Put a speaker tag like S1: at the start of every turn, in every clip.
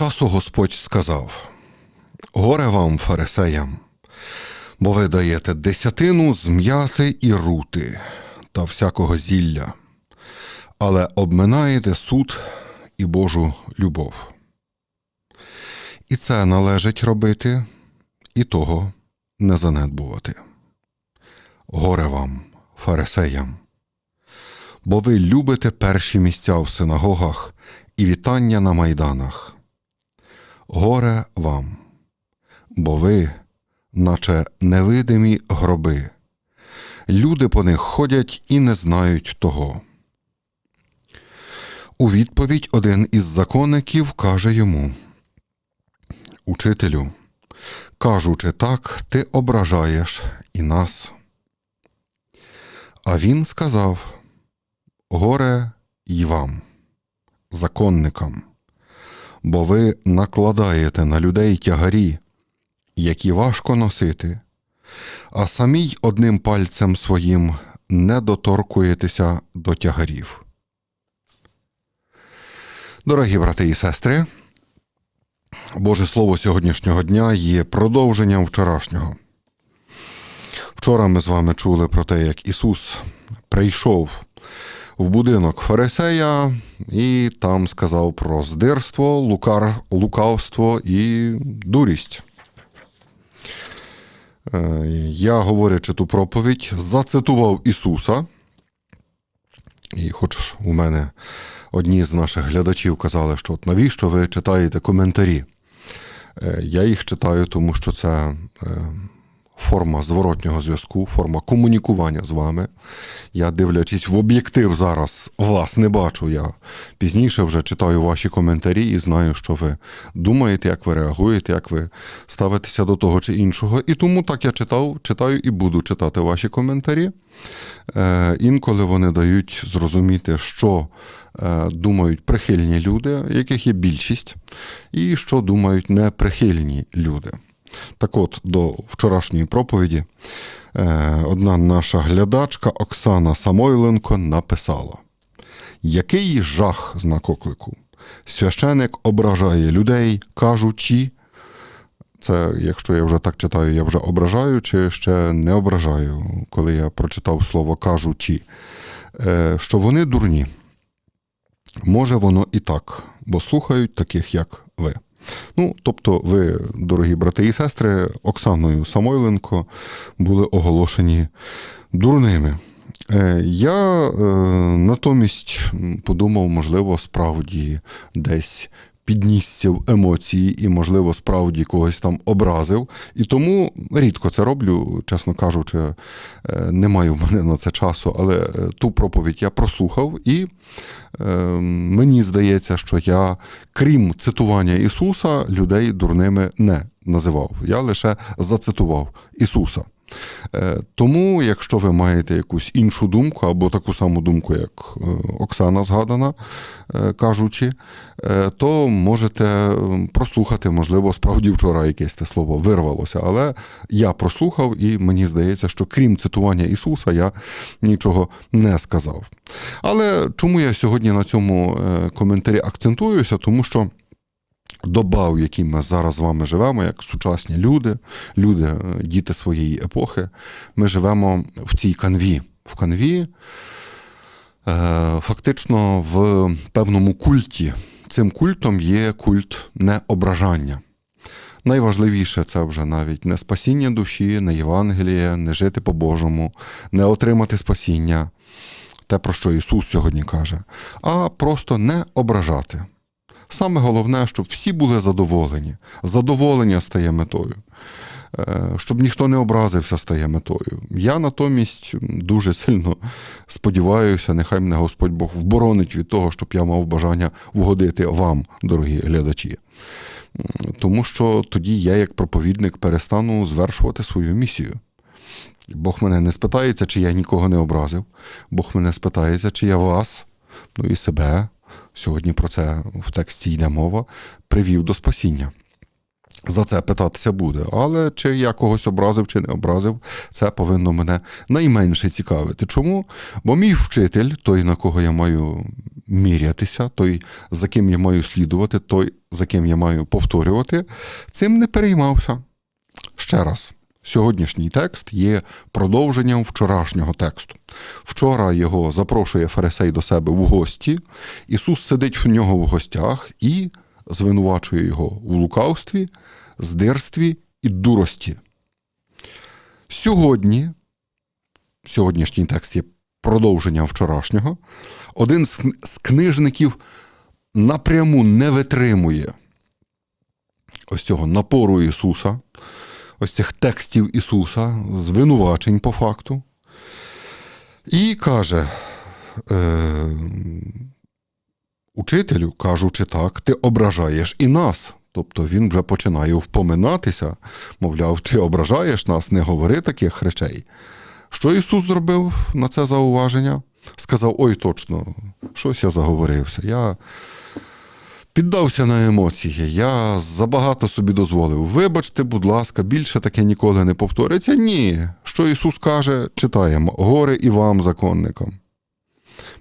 S1: часу Господь сказав: Горе вам, фарисеям, бо ви даєте десятину з м'яти і рути та всякого зілля, але обминаєте суд і Божу любов. І це належить робити, і того не занедбувати. Горе вам, фарисеям, бо ви любите перші місця в синагогах і вітання на майданах. Горе вам, бо ви, наче невидимі гроби, люди по них ходять і не знають того. У відповідь один із законників каже йому Учителю, кажучи так, ти ображаєш і нас. А він сказав Горе й вам, законникам, бо ви накладаєте на людей тягарі, які важко носити, а самі й одним пальцем своїм не доторкуєтеся до тягарів. Дорогі брати і сестри, Боже Слово сьогоднішнього дня є продовженням вчорашнього. Вчора ми з вами чули про те, як Ісус прийшов в будинок Фарисея і там сказав про здирство, лукар, лукавство і дурість. Е, Я, говорячи ту проповідь, зацитував Ісуса. І хоч у мене одні з наших глядачів казали, що от навіщо ви читаєте коментарі? Е, Я їх читаю, тому що це е, форма зворотнього зв'язку, форма комунікування з вами. Я, дивлячись в об'єктив зараз, вас не бачу. Я пізніше вже читаю ваші коментарі і знаю, що ви думаєте, як ви реагуєте, як ви ставитеся до того чи іншого. І тому так я читав, читаю і буду читати ваші коментарі. Е, Інколи вони дають зрозуміти, що е, думають прихильні люди, яких є більшість, і що думають неприхильні люди. Так от, до вчорашньої проповіді е, одна наша глядачка Оксана Самойленко написала: Який жах знак оклику? Священик ображає людей, кажучи, це, якщо я вже так читаю, я вже ображаю, чи ще не ображаю, коли я прочитав слово кажучи, е, що вони дурні. Може, воно і так, бо слухають таких, як ви. Ну, тобто, ви, дорогі брати і сестри, Оксаною Самойленко були оголошені дурними. Е, Я е, натомість подумав, можливо, справді десь піднісся в емоції і, можливо, справді когось там образив. І тому рідко це роблю, чесно кажучи, е, не маю в мене на це часу, але е, ту проповідь я прослухав, і е, мені здається, що я, крім цитування Ісуса, людей дурними не називав. Я лише зацитував Ісуса. Е, Тому, якщо ви маєте якусь іншу думку, або таку саму думку, як е, Оксана згадана, е, кажучи, то можете прослухати, можливо, справді вчора якесь те слово вирвалося. Але я прослухав, і мені здається, що крім цитування Ісуса, я нічого не сказав. Але чому я сьогодні на цьому коментарі акцентуюся? Тому що. Доба, в якій ми зараз з вами живемо, як сучасні люди, люди, е, діти своєї епохи, ми живемо в цій канві. В канві, е, фактично, в певному культі. Цим культом є культ неображання. Найважливіше це вже навіть не спасіння душі, не Євангеліє, не жити по-божому, не отримати спасіння, те, про що Ісус сьогодні каже, а просто не ображати. Саме головне, щоб всі були задоволені. Задоволення стає метою. Е, Щоб ніхто не образився, стає метою. Я натомість дуже сильно сподіваюся, нехай мене Господь Бог вборонить від того, щоб я мав бажання вгодити вам, дорогі глядачі. Тому що тоді я, як проповідник, перестану звершувати свою місію. Бог мене не спитається, чи я нікого не образив. Бог мене спитається, чи я вас, ну і себе, сьогодні про це в тексті йде мова, привів до спасіння. За це питатися буде. Але чи я когось образив чи не образив, це повинно мене найменше цікавити. Чому? Бо мій вчитель, той, на кого я маю мірятися, той, за ким я маю слідувати, той, за ким я маю повторювати, цим не переймався. Ще раз. Сьогоднішній текст є продовженням вчорашнього тексту. Вчора його запрошує Фарисей до себе в гості. Ісус сидить в нього в гостях і звинувачує його в лукавстві, здирстві і дурості. Сьогодні, сьогоднішній текст є продовженням вчорашнього, один з книжників напряму не витримує ось цього напору Ісуса, ось цих текстів Ісуса, звинувачень по факту, і каже. Е- Учителю, кажучи так, ти ображаєш і нас. Тобто він вже починає впоминатися, мовляв, ти ображаєш нас, не говори таких речей. Що Ісус зробив на це зауваження? Сказав: ой, точно, щось я заговорився. Я піддався на емоції, я забагато собі дозволив. Вибачте, будь ласка, більше таке ніколи не повториться. Ні. Що Ісус каже, читаємо: горе і вам, законникам.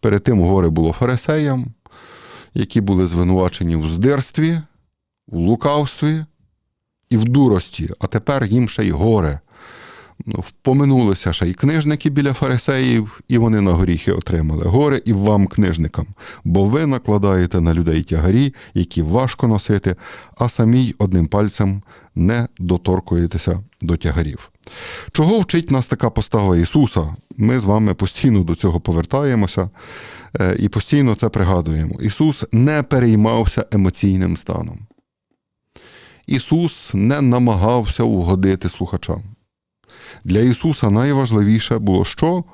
S1: Перед тим горе було фарисеям які були звинувачені в здирстві, в лукавстві і в дурості, а тепер їм ще й горе. Ну, Впоминулися ще й книжники біля фарисеїв, і вони на горіхи отримали горе і вам, книжникам, бо ви накладаєте на людей тягарі, які важко носити, а самі й одним пальцем не доторкуєтеся до тягарів. Чого вчить нас така постава Ісуса? Ми з вами постійно до цього повертаємося е, і постійно це пригадуємо. Ісус не переймався емоційним станом. Ісус не намагався угодити слухачам. Для Ісуса найважливіше було що?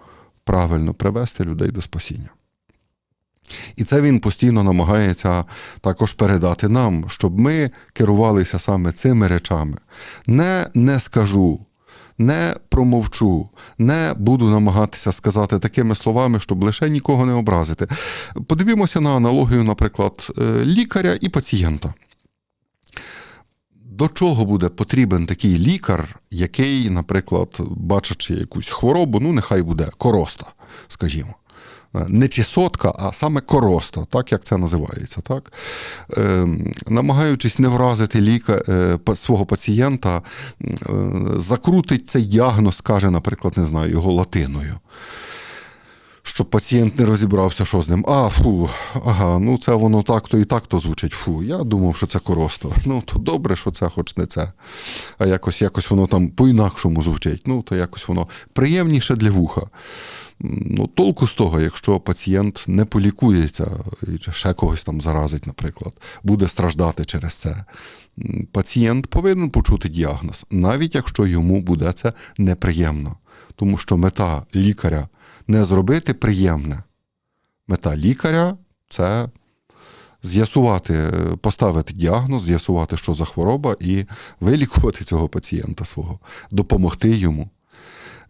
S1: Правильно привести людей до спасіння. І це Він постійно намагається також передати нам, щоб ми керувалися саме цими речами. Не не скажу, не промовчу, не буду намагатися сказати такими словами, щоб лише нікого не образити. Подивімося на аналогію, наприклад, е, лікаря і пацієнта. До чого буде потрібен такий лікар, який, наприклад, бачачи якусь хворобу, ну нехай буде короста, скажімо. Не чесотка, а саме короста, так як це називається. Так? Е, намагаючись не вразити ліка е, свого пацієнта, е, закрутить цей діагноз, скаже, наприклад, не знаю, його латиною щоб пацієнт не розібрався, що з ним. А, фу, ага, ну це воно так-то і так-то звучить. Фу. Я думав, що це коросто. Ну, то добре, що це хоч не це. А якось якось воно там по-інакшому звучить. Ну, то якось воно приємніше для вуха. Ну, Толку з того, якщо пацієнт не полікується і ще когось там заразить, наприклад, буде страждати через це. Пацієнт повинен почути діагноз, навіть якщо йому буде це неприємно. Тому що мета лікаря не зробити приємне. Мета лікаря це з'ясувати, поставити діагноз, з'ясувати, що за хвороба, і вилікувати цього пацієнта свого, допомогти йому.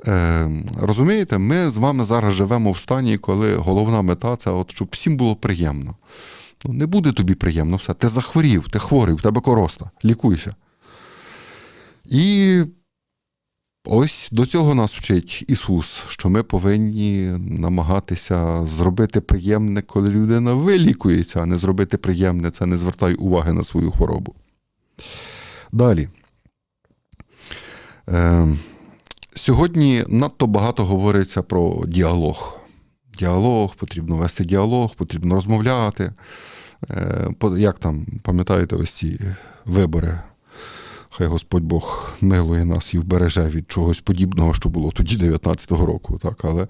S1: Е, Розумієте, ми з вами зараз живемо в стані, коли головна мета це от, щоб всім було приємно. Ну, Не буде тобі приємно все. Ти захворів, ти хворий, в тебе короста, лікуйся. І Ось до цього нас вчить Ісус, що ми повинні намагатися зробити приємне, коли людина вилікується, а не зробити приємне це не звертай уваги на свою хворобу. Далі. Е, Сьогодні надто багато говориться про діалог. Діалог, потрібно вести діалог, потрібно розмовляти. Е, Як там, пам'ятаєте, ось ці вибори Хай Господь Бог милує нас і вбереже від чогось подібного, що було тоді 19-го року. Так? Але е,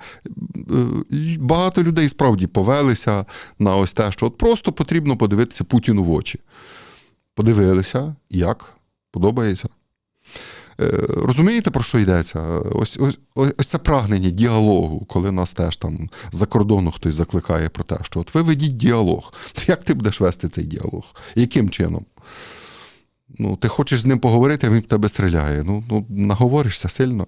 S1: багато людей справді повелися на ось те, що от просто потрібно подивитися Путіну в очі. Подивилися, як подобається. Е, розумієте, про що йдеться? Ось ось, ось це прагнення діалогу, коли нас теж там за кордону хтось закликає про те, що от ви діалог. Як ти будеш вести цей діалог? Яким чином? Ну, Ти хочеш з ним поговорити, а він в тебе стріляє. Ну, ну наговоришся сильно.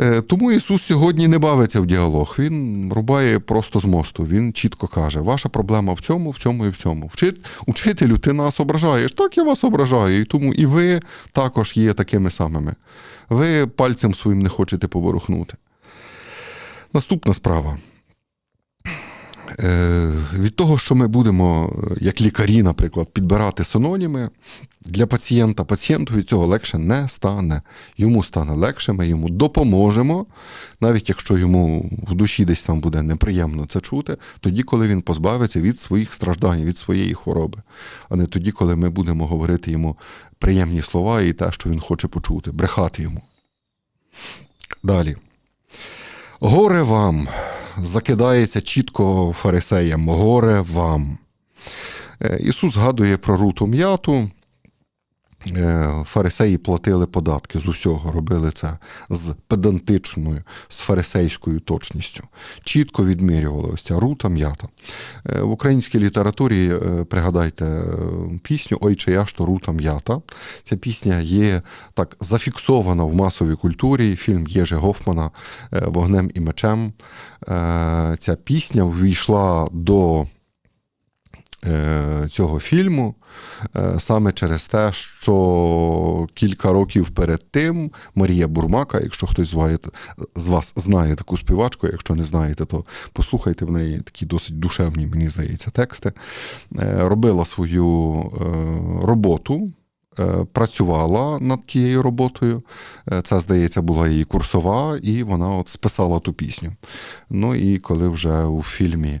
S1: Е, Тому Ісус сьогодні не бавиться в діалог. Він рубає просто з мосту. Він чітко каже: ваша проблема в цьому, в цьому і в цьому. Учителю, ти нас ображаєш. Так, я вас ображаю. І тому і ви також є такими самими. Ви пальцем своїм не хочете поворухнути. Наступна справа. Е, Від того, що ми будемо, е, як лікарі, наприклад, підбирати синоніми для пацієнта, пацієнту від цього легше не стане. Йому стане легше, ми йому допоможемо, навіть якщо йому в душі десь там буде неприємно це чути, тоді, коли він позбавиться від своїх страждань, від своєї хвороби, а не тоді, коли ми будемо говорити йому приємні слова і те, що він хоче почути, брехати йому. Далі. Горе вам, закидається чітко фарисеям, горе вам. Е, Ісус згадує про руту м'яту. Е, Фарисеї платили податки з усього, робили це з педантичною, з фарисейською точністю. Чітко відмірювали ось ця рута м'ята. Е, В українській літературі е, пригадайте пісню Ой, чия ж то рута м'ята. Ця пісня є так зафіксована в масовій культурі. Фільм Єжи Гофмана Вогнем і мечем. Ця пісня ввійшла до цього фільму е, саме через те, що кілька років перед тим Марія Бурмака, якщо хтось з вас знає таку співачку, якщо не знаєте, то послухайте в неї такі досить душевні, мені здається, тексти, е, робила свою е, роботу. е, Працювала над тією роботою. Е, Це, здається, була її курсова, і вона от списала ту пісню. Ну і коли вже у фільмі Е,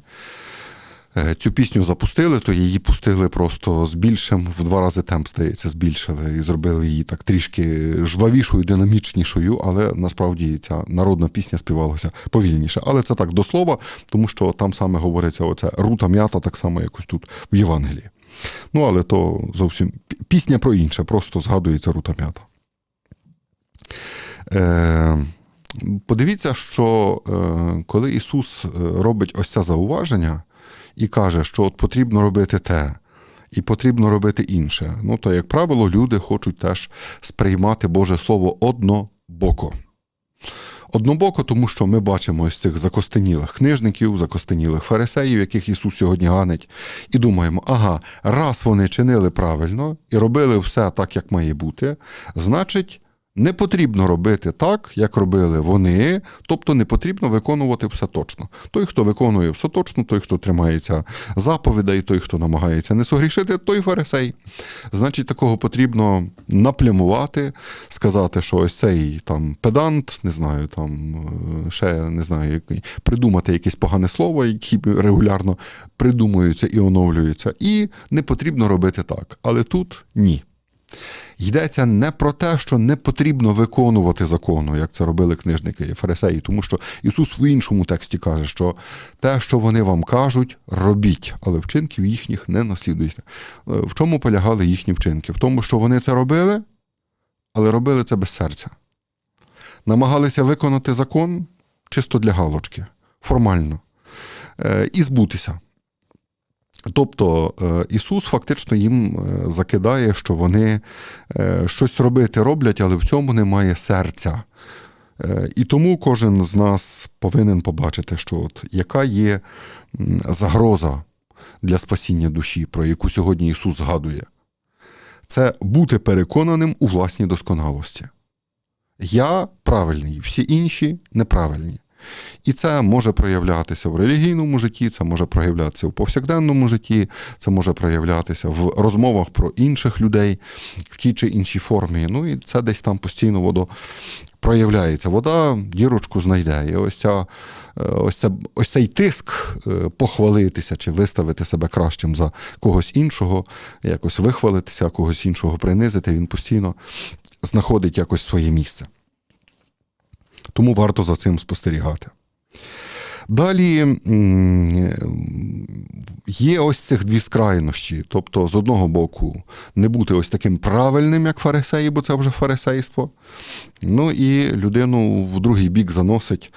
S1: Цю пісню запустили, то її пустили просто з більшим, в два рази темп, здається, збільшили і зробили її так трішки жвавішою, динамічнішою, але насправді ця народна пісня співалася повільніше. Але це так до слова, тому що там саме говориться оця рута м'ята, так само якось тут в Євангелії. Ну, але то зовсім пісня про інше, просто згадується рута м'ята. Е, подивіться, що е, коли Ісус е, робить ось це зауваження, і каже, що от потрібно робити те, і потрібно робити інше. Ну, то, як правило, люди хочуть теж сприймати Боже Слово однобоко. Однобоко, тому що ми бачимо ось цих закостенілих книжників, закостенілих фарисеїв, яких Ісус сьогодні ганить, і думаємо, ага, раз вони чинили правильно і робили все так, як має бути, значить, не потрібно робити так, як робили вони, тобто не потрібно виконувати все точно. Той, хто виконує все точно, той, хто тримається заповідей, той, хто намагається не согрішити, той фарисей. Значить, такого потрібно наплямувати, сказати, що ось цей там педант, не знаю, там е, ще не знаю, придумати якесь погане слово, які регулярно придумуються і оновлюються. І не потрібно робити так. Але тут ні. Йдеться не про те, що не потрібно виконувати закону, як це робили книжники і фарисеї, тому що Ісус в іншому тексті каже, що те, що вони вам кажуть, робіть, але вчинків їхніх не наслідуйте. Е, В чому полягали їхні вчинки? В тому, що вони це робили, але робили це без серця. Намагалися виконати закон чисто для галочки, формально, е, і збутися. Тобто е, Ісус фактично їм е, закидає, що вони е, щось робити роблять, але в цьому немає серця. І тому кожен з нас повинен побачити, що от яка є загроза для спасіння душі, про яку сьогодні Ісус згадує. Це бути переконаним у власній досконалості. Я правильний, всі інші неправильні. І це може проявлятися в релігійному житті, це може проявлятися в повсякденному житті, це може проявлятися в розмовах про інших людей в тій чи іншій формі. Ну і це десь там постійно воно проявляється. Вода дірочку знайде. І ось, ця, е, ось, ця, ось цей тиск е, похвалитися чи виставити себе кращим за когось іншого, якось вихвалитися, когось іншого принизити, він постійно знаходить якось своє місце. Тому варто за цим спостерігати. Далі є ось цих дві скрайності. Тобто, з одного боку, не бути ось таким правильним, як фарисеї, бо це вже фарисейство. Ну і людину в другий бік заносить,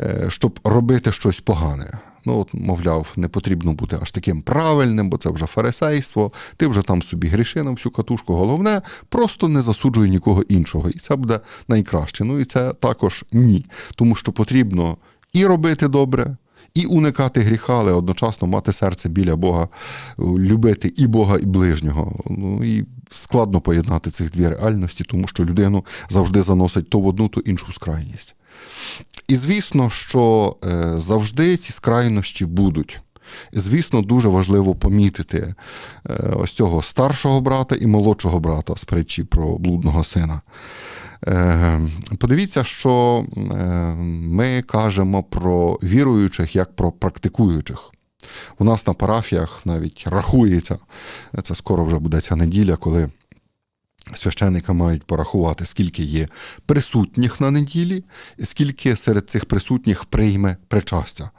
S1: е, щоб робити щось погане. Ну, от, мовляв, не потрібно бути аж таким правильним, бо це вже фарисейство, ти вже там собі гріши на всю катушку. Головне, просто не засуджуй нікого іншого. І це буде найкраще. Ну і це також ні. Тому що потрібно і робити добре, і уникати гріха, але одночасно мати серце біля Бога, любити і Бога, і ближнього. Ну і складно поєднати цих дві реальності, тому що людину завжди заносить то в одну, то іншу скрайність. І звісно, що е, завжди ці скрайнощі будуть. Звісно, дуже важливо помітити е, ось цього старшого брата і молодшого брата з притчі про блудного сина. Е, Подивіться, що ми кажемо про віруючих як про практикуючих. У нас на парафіях навіть рахується, це скоро вже буде ця неділя, коли священника мають порахувати, скільки є присутніх на неділі, скільки серед цих присутніх прийме причастя.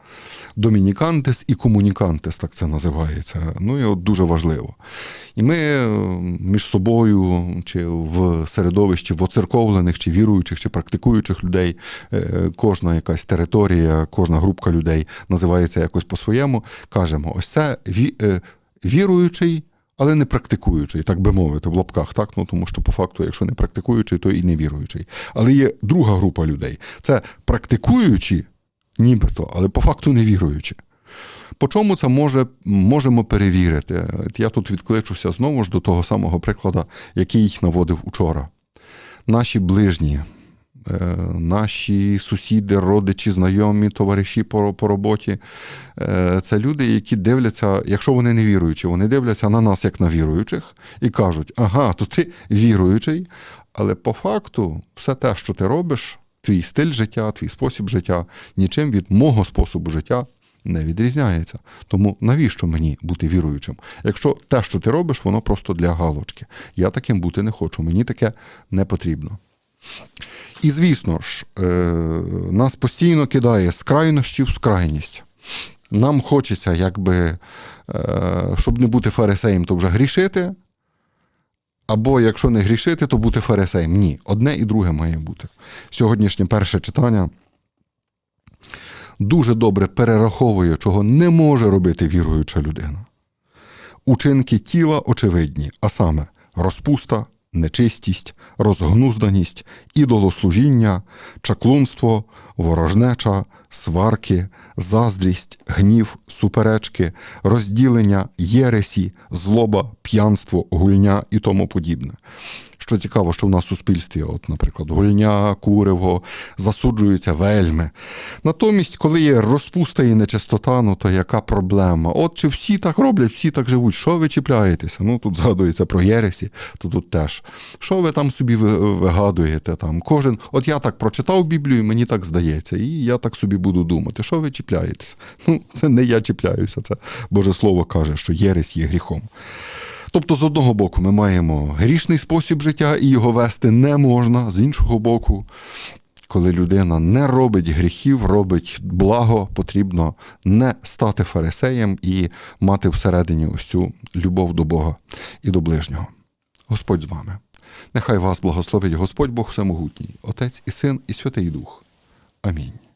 S1: Домінікантес і комунікантес, так це називається. Ну і от дуже важливо. І ми е, між собою, чи в середовищі воцерковлених, чи віруючих, чи практикуючих людей, е, кожна якась територія, кожна групка людей називається якось по-своєму, кажемо: ось це е, віруючий. Але не практикуючий, так би мовити, в лапках, так? Ну, тому що по факту, якщо не практикуючий, то і не віруючий. Але є друга група людей. Це практикуючі, нібито, але по факту не віруючі. По чому це може, можемо перевірити? Я тут відкличуся знову ж до того самого прикладу, який їх наводив учора. Наші ближні, наші сусіди, родичі, знайомі, товариші по, по роботі е, це люди, які дивляться, якщо вони не віруючі, вони дивляться на нас як на віруючих і кажуть: ага, то ти віруючий, але по факту все те, що ти робиш, твій стиль життя, твій спосіб життя, нічим від мого способу життя не відрізняється. Тому навіщо мені бути віруючим? Якщо те, що ти робиш, воно просто для галочки. Я таким бути не хочу, мені таке не потрібно. І звісно ж, е, нас постійно кидає з крайнощі в крайність. Нам хочеться, якби, е, щоб не бути фарисеєм, то вже грішити. Або якщо не грішити, то бути фарисеєм. Ні, одне і друге має бути. Сьогоднішнє перше читання дуже добре перераховує, чого не може робити віруюча людина. Учинки тіла очевидні, а саме розпуста, нечистість, розгнузданість, ідолослужіння, чаклунство, ворожнеча, сварки, заздрість, гнів, суперечки, розділення, єресі, злоба, п'янство, гульня і тому подібне. Що цікаво, що в нас в суспільстві, от, наприклад, гульня, куриво, засуджуються вельми. Натомість, коли є розпуста і нечистота, ну то яка проблема? От чи всі так роблять, всі так живуть, що ви чіпляєтеся? Ну тут згадується про єресі, то тут теж. Що ви там собі вигадуєте? Там? Кожен, от я так прочитав Біблію, мені так здається, і я так собі буду думати, що ви чіпляєтеся? Ну, це не я чіпляюся, це Боже Слово каже, що єресь є гріхом. Тобто, з одного боку, ми маємо грішний спосіб життя, і його вести не можна, з іншого боку, коли людина не робить гріхів, робить благо, потрібно не стати фарисеєм і мати всередині ось цю любов до Бога і до ближнього. Господь з вами. Нехай вас благословить Господь Бог Всемогутній, Отець і Син, і Святий Дух. Амінь.